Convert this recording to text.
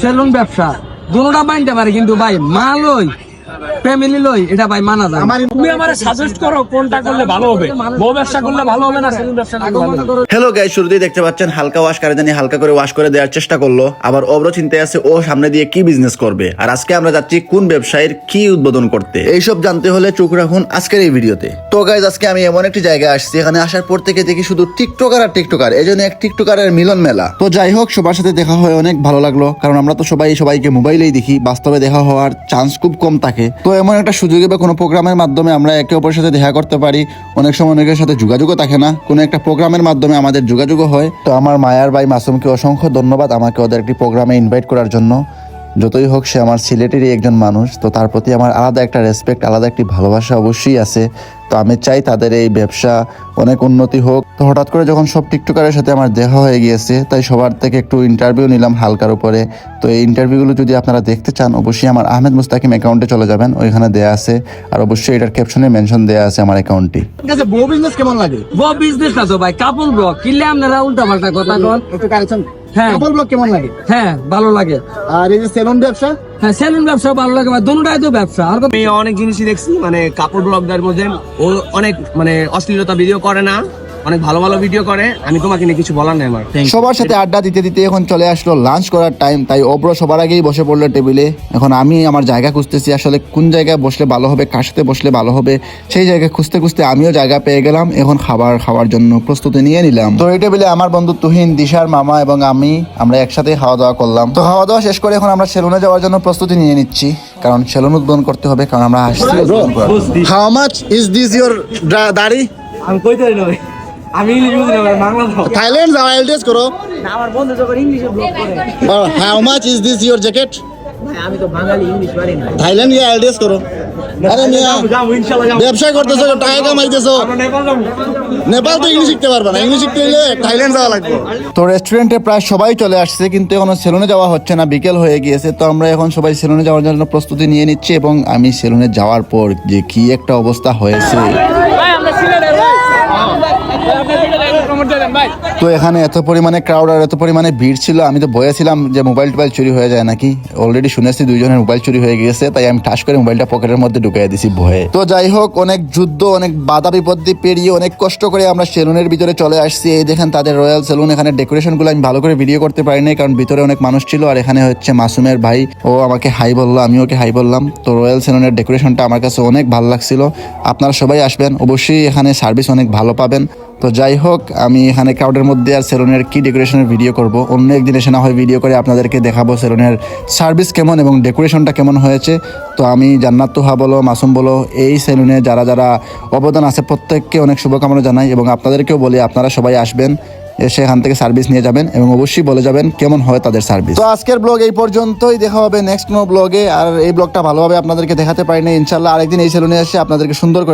Salon ব্যবসা দুটা বাইনতে পারে কিন্তু ভাই মাল লই ফ্যামিলি লই এটা ভাই মানা যায়। তুমি আমার সাজেস্ট করো কোনটা করলে ভালো হবে। বউ ব্যবসা করলে ভালো হবে না সেলুন ব্যবসা করলে হ্যালো গাই শুরুতেই দেখতে পাচ্ছেন হালকা ওয়াশ করে জানি হালকা করে ওয়াশ করে দেওয়ার চেষ্টা করল। আবার অব্র চিন্তায় আছে ও সামনে দিয়ে কি বিজনেস করবে? আর আজকে আমরা যাচ্ছি কোন ব্যবসায়ীর কি উদ্বোধন করতে? এইসব জানতে হলে চোখ রাখুন আজকের এই ভিডিওতে। তো গাইজ আজকে আমি এমন একটি জায়গায় আসছি এখানে আসার পর থেকে দেখি শুধু টিকটকার আর টিকটকার এই জন্য এক টিকটকারের মিলন মেলা। তো যাই হোক সবার সাথে দেখা হয়ে অনেক ভালো লাগল কারণ আমরা তো সবাই সবাইকে মোবাইলেই দেখি বাস্তবে দেখা হওয়ার চান্স খুব কম থাকে। তো এমন একটা সুযোগে বা কোনো প্রোগ্রামের মাধ্যমে আমরা একে অপরের সাথে দেখা করতে পারি। অনেক সময় অনেকের সাথে যোগাযোগও থাকে না। কোনো একটা প্রোগ্রামের মাধ্যমে আমাদের যোগাযোগও হয়। তো আমার মায়ার ভাই মাসুমকে অসংখ্য ধন্যবাদ আমাকে ওদের একটি প্রোগ্রামে ইনভাইট করার জন্য। যতই হোক সে আমার সিলেটেরই একজন মানুষ তো তার প্রতি আমার আলাদা একটা রেসপেক্ট আলাদা একটি ভালোবাসা অবশ্যই আছে। তো আমি চাই তাদের এই ব্যবসা অনেক উন্নতি হোক। তো হঠাৎ করে যখন সব টিকটকারের সাথে আমার দেখা হয়ে গিয়েছে তাই সবার থেকে একটু ইন্টারভিউ নিলাম হালকার উপরে। তো এই ইন্টারভিউগুলো যদি আপনারা দেখতে চান অবশ্যই আমার আহমেদ মুস্তাকিম অ্যাকাউন্টে চলে যাবেন ওইখানে দেয়া আছে। আর অবশ্যই এটার ক্যাপশনে মেনশন দেয়া আছে আমার অ্যাকাউন্টটি বউ বিজনেস কেমন লাগে? বউ বিজনেস না তো ভাই কিনলে আপনারা উল্টা পাল্টা কথা কন। একটু কালেকশন হ্যাঁ। কাপড় ব্লগ কেমন লাগে? হ্যাঁ ভালো লাগে। আর এই যে সেলুন ব্যবসা? হ্যাঁ সেলুন ব্যবসা ভালো লাগে দুটাই তো ব্যবসা। আর আমি অনেক জিনিসই দেখছি মানে কাপড় ব্লগদের মধ্যে ও অনেক মানে অশ্লীলতা ভিডিও করে না। অনেক ভালো ভালো ভিডিও করে। আমি তোমাকে নিয়ে কিছু বলার নাই আমার। সবার সাথে আড্ডা দিতে দিতে এখন চলে আসলো লাঞ্চ করার টাইম তাই অব্র সবার আগেই বসে পড়ল টেবিলে এখন আমি আমার জায়গা খুঁজতেছি আসলে কোন জায়গায় বসলে ভালো হবে কার সাথে বসলে ভালো হবে সেই জায়গায় খুঁজতে খুঁজতে আমিও জায়গা পেয়ে গেলাম। এখন খাবার খাওয়ার জন্য প্রস্তুতি নিয়ে নিলাম। তো এই টেবিলে আমার বন্ধু তুহিন দিশার মামা এবং আমি আমরা একসাথে খাওয়া দাওয়া করলাম। তো খাওয়া দাওয়া শেষ করে এখন আমরা সেলুনে যাওয়ার জন্য প্রস্তুতি নিয়ে নিচ্ছি কারণ সেলুন উদ্বোধন করতে হবে কারণ আমরা আসছি। How much is this your দাড়ি? আমি কইতে পারি না ভাই। আমি ইংলিশ বুঝি না বাংলা দাও থাইল্যান্ড যাও এলডিএস করো। আমার বন্ধু যখন ইংলিশে ব্লগ করে। How much is this your jacket আমি তো বাঙালি ইংলিশ পারি না। থাইল্যান্ড গিয়ে এলডিএস করো। আরে মিয়া ব্যবসা করতেছো টাকা কামাইতেছো। নেপাল যাব। নেপাল তো ইংলিশ শিখতে পারবে না। ইংলিশ শিখতে হলে থাইল্যান্ড যাওয়া লাগবে। তো রেস্টুরেন্টে প্রায় সবাই চলে আসছে কিন্তু এখনও সেলুনে যাওয়া হচ্ছে না। বিকেল হয়ে গিয়েছে তো আমরা এখন সবাই সেলুনে যাওয়ার জন্য প্রস্তুতি নিয়ে নিচ্ছি এবং আমি সেলুনে যাওয়ার পর যে কি একটা অবস্থা হয়েছে। তো এখানে এত পরিমাণে ক্রাউড আর এত পরিমাণে ভিড় ছিল, আমি তো ভয়েছিলাম যে মোবাইল টোবাইল চুরি হয়ে যায় নাকি? অলরেডি শুনেছি দুইজনের মোবাইল চুরি হয়ে গিয়েছে, তাই আমি ঠাস করে মোবাইলটা পকেটের মধ্যে ঢুকিয়ে দিছি ভয়ে। তো যাই হোক, অনেক যুদ্ধ, অনেক বাধা বিপত্তি পেরিয়ে অনেক কষ্ট করে আমরা সেলুনের ভিতরে চলে আসছি। এই দেখেন তাদের রয়্যাল সেলুন এখানে ডেকোরেশনগুলো আমি ভালো করে ভিডিও করতে পারি নাই, কারণ ভিতরে অনেক মানুষ ছিল, আর এখানে হচ্ছে মাসুমের ভাই। ও আমাকে হাই বলল আমি ওকে হাই বললাম। তো রয়্যাল সেলুনের ডেকোরেশনটা আমার কাছে অনেক ভালো লাগছিল। আপনারা সবাই আসবেন, অবশ্যই এখানে সার্ভিস অনেক ভালো পাবেন। তো যাই হোক, আমি এখানে ক্রাউডের মধ্যে আর সেলুনের কি ডেকোরেশনের ভিডিও করব? অন্য একদিন এসে না হয় ভিডিও করে আপনাদেরকে দেখাবো সেলুনের সার্ভিস কেমন এবং ডেকোরেশনটা কেমন হয়েছে। তো আমি জান্নাত তুহা বলো, মাসুম বলো, এই সেলুনে যারা যারা অবদান আছে, প্রত্যেককে অনেক শুভকামনা জানাই এবং আপনাদেরকেও বলি, আপনারা সবাই আসবেন, এসে এখান থেকে সার্ভিস নিয়ে যাবেন এবং অবশ্যই বলে যাবেন কেমন হয় তাদের সার্ভিস তো আজকের ব্লগ এই পর্যন্তই, দেখা হবে নেক্সট কোনো ব্লগে আর এই ব্লগটা ভালোভাবে আপনাদেরকে দেখাতে পারি না ইনশাল্লাহ আরেকদিন এই সেলুনে এসে আপনাদেরকে সুন্দর করে